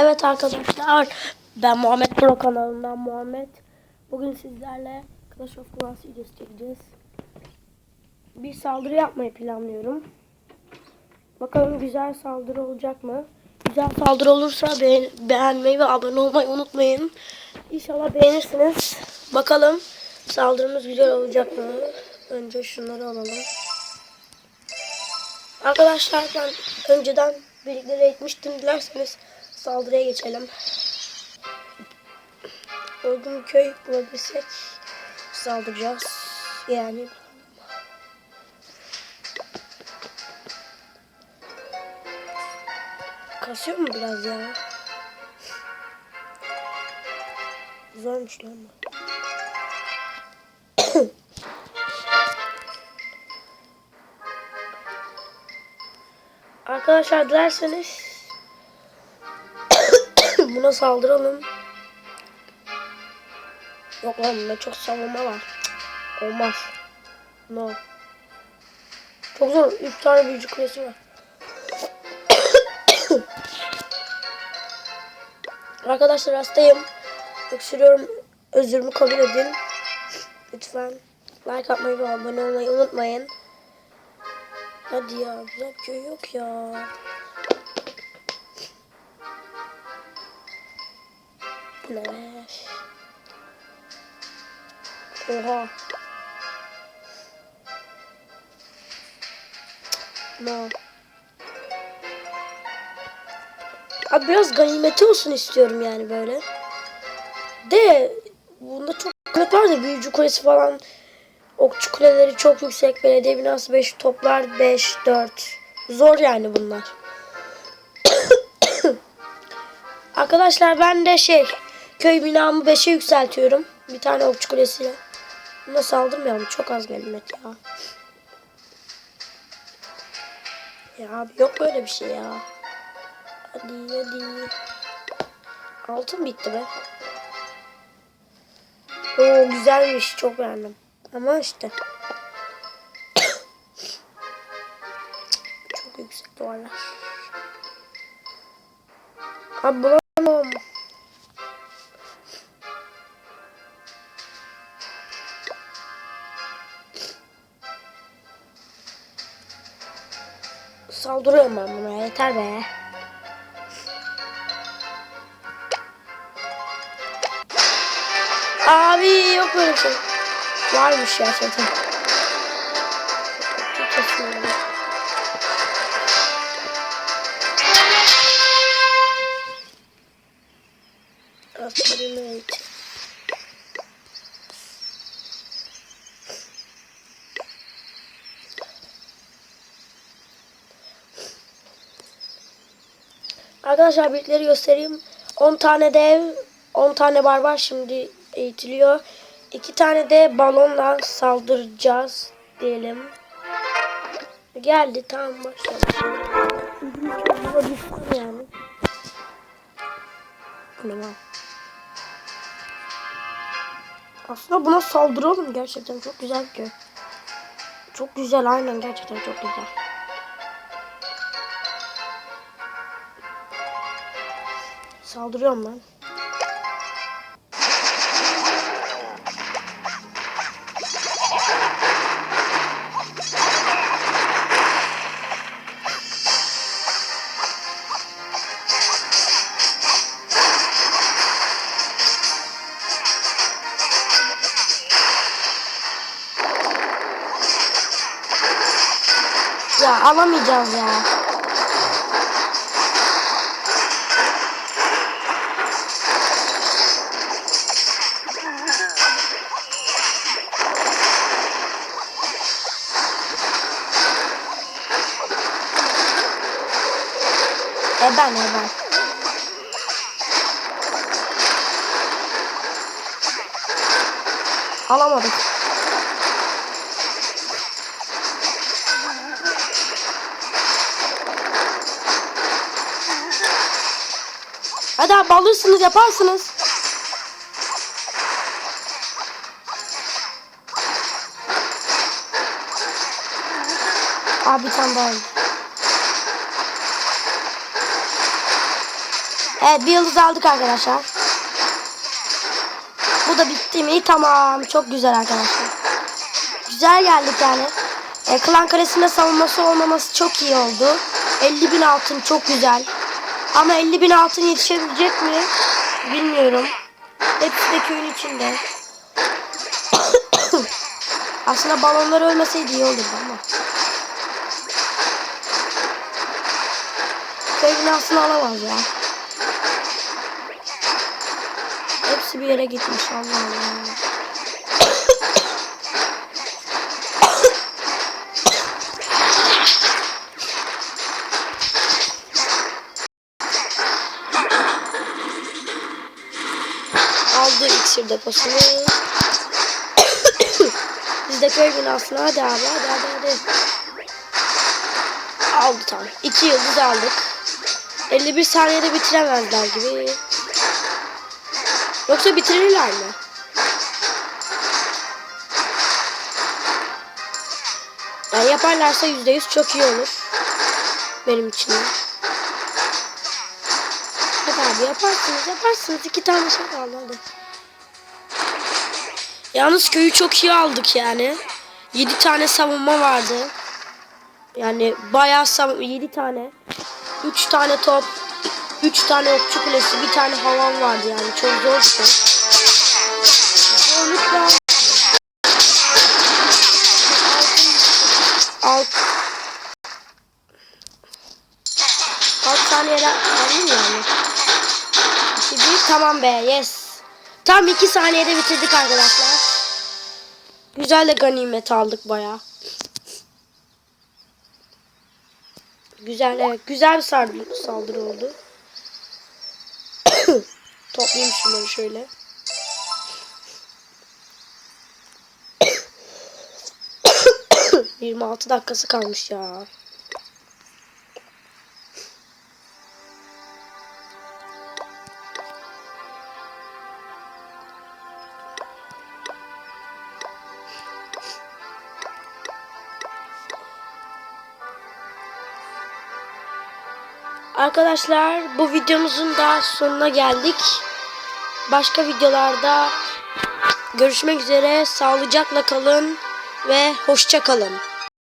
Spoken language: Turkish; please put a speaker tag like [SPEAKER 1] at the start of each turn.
[SPEAKER 1] Evet arkadaşlar ben Muhammed Pro kanalından Muhammed. Bugün sizlerle Clash of Clans videosu. Bir saldırı yapmayı planlıyorum. Bakalım güzel saldırı olacak mı? Güzel saldırı olursa beğen- beğenmeyi ve abone olmayı unutmayın. İnşallah beğenirsiniz. Bakalım saldırımız güzel olacak mı? Önce şunları alalım. Arkadaşlar ben önceden birlikte etmiştim. Dilerseniz saldırıya geçelim. Uygun köy bulabilirsek saldıracağız. Yani kasıyor mu biraz ya? Zormuş lan bu. Arkadaşlar dilerseniz buna saldıralım. Yok lan bunda çok savunma var. Cık, Olmaz. No. Çok zor. 3 tane büyücü kulesi var. Arkadaşlar hastayım. Öksürüyorum. Özürümü kabul edin. Lütfen like atmayı ve abone olmayı unutmayın. Hadi ya güzel köy yok ya. Be? Oha. No. Abi biraz ganimeti olsun istiyorum yani böyle. De bunda çok ganimet var da büyücü kulesi falan okçu kuleleri çok yüksek belediye binası 5 toplar 5 4 zor yani bunlar. Arkadaşlar ben de şey köy binamı 5'e yükseltiyorum. Bir tane okçu kulesiyle. Buna saldırmayalım. Çok az ganimet ya. Ya abi yok böyle bir şey ya. Hadi hadi. Altın bitti be. Oo güzelmiş. Çok beğendim. Ama işte. Çok yüksek duvarlar. Abi Saldırıyorum ben buna yeter be. Abi yok böyle şey. Varmış ya zaten. Kesin. Arkadaşlar birlikleri göstereyim. 10 tane dev, 10 tane barbar şimdi eğitiliyor. 2 tane de balonla saldıracağız diyelim. Geldi tamam başlayalım. Yani. Aslında buna saldıralım gerçekten çok güzel köy. Çok güzel aynen gerçekten çok güzel. Saldırıyorum ben. Ya alamayacağız ya. Eben eben. Alamadık. Hadi abi alırsınız yaparsınız. Abi tane daha. Evet bir yıldız aldık arkadaşlar. Bu da bitti mi? Tamam. Çok güzel arkadaşlar. Güzel geldik yani. E, klan kalesinde savunması olmaması çok iyi oldu. 50 bin altın çok güzel. Ama 50 bin altın yetişebilecek mi? Bilmiyorum. Hepsi de köyün içinde. Aslında balonlar ölmeseydi iyi olurdu ama. Köy binasını alamaz ya. Hepsi bir yere gitmiş Allah Allah. Aldı iksir deposunu. Biz de köy binasına hadi abi hadi hadi hadi. Aldı tamam. İki yıldız aldık. 51 saniyede bitiremezler gibi. Yoksa bitirirler mi? Yani yaparlarsa %100 çok iyi olur. Benim için. Hadi abi yaparsınız yaparsınız. iki tane şey kaldı hadi. Yalnız köyü çok iyi aldık yani. 7 tane savunma vardı. Yani bayağı savunma 7 tane. 3 tane top. 3 tane okçu kulesi. Bir tane havan vardı yani. Çok zor şey. Zorlukla alt alt saniyede bir, tamam be yes. Tam iki saniyede bitirdik arkadaşlar. Güzel de ganimet aldık baya. Güzel evet. Güzel bir saldırı oldu. Toplayayım şunları şöyle. Yirmi altı dakikası kalmış ya. Arkadaşlar bu videomuzun da sonuna geldik. Başka videolarda görüşmek üzere. Sağlıcakla kalın ve hoşça kalın.